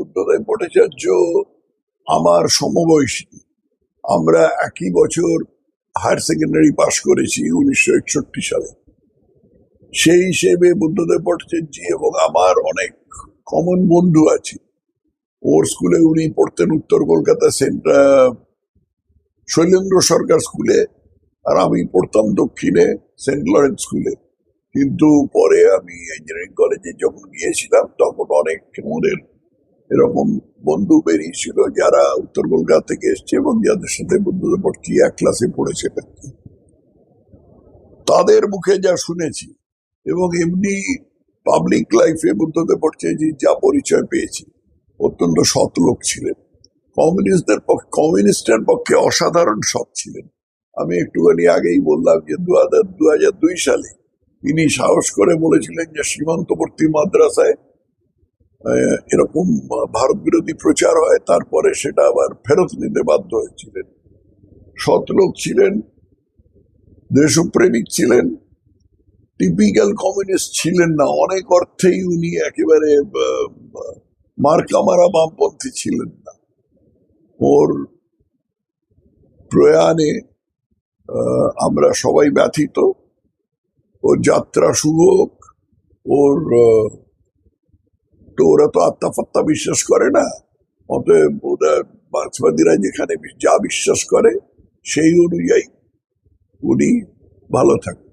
বুদ্ধদেব ভট্টাচার্য, আমার সমবয়সী। আমরা একই বছর হায়ার সেকেন্ডারি পাশ করেছি উনিশশো একষট্টি সালে। সেই হিসেবে বুদ্ধদেব ভট্টাচার্য এবং আমার অনেক কমন বন্ধু আছে। ওর স্কুলে উনি পড়তেন উত্তর কলকাতা সেন্ট্রাল শৈলেন্দ্র সরকার স্কুলে আর আমি পড়তাম দক্ষিণে সেন্ট লরেন্স স্কুলে। কিন্তু পরে আমি ইঞ্জিনিয়ারিং কলেজে যখন গিয়েছিলাম, তখন অনেক আমাদের এরকম বন্ধু বেরিয়েছিল যারা উত্তর কলকাতা থেকে এসছে এবং যাদের সাথে বন্ধুদের পড়ছি এক ক্লাসে পড়েছে তাদের মুখে যা শুনেছি এবং এমনি পাবলিক লাইফে বুদ্ধদেব ভট্টাচার্য যা পরিচয় পেয়েছি, অত্যন্ত সৎ লোক ছিলেন। কমিউনিস্টদের পক্ষে কমিউনিস্টের পক্ষে অসাধারণ সৎ ছিলেন। আমি একটুখানি আগেই বললাম যে দু হাজার দু হাজার দুই সালে তিনি সাহস করে বলেছিলেন যে সীমান্তবর্তী মাদ্রাসায় এরকম ভারত বিরোধী প্রচার হয়, তারপরে সেটা আবার ফেরত নিতে বাধ্য হয়েছিলেন। সৎ লোক ছিলেন, দেশপ্রেমিক ছিলেন টিপিক্যাল কমিউনিস্ট ছিলেন না, অনেক অর্থেই উনি একেবারে মার্কামারা বামপন্থী ছিলেন না। ওর প্রয়াণে আমরা সবাই ব্যথিত। ওর যাত্রা শুভ হোক, ওর তো ওরা তো আত্মাফাত্মা বিশ্বাস করে না। অতএব ওরা মার্ক্সবাদীরা যেখানে যা বিশ্বাস করে, সেই অনুযায়ী উনি ভালো থাকবেন।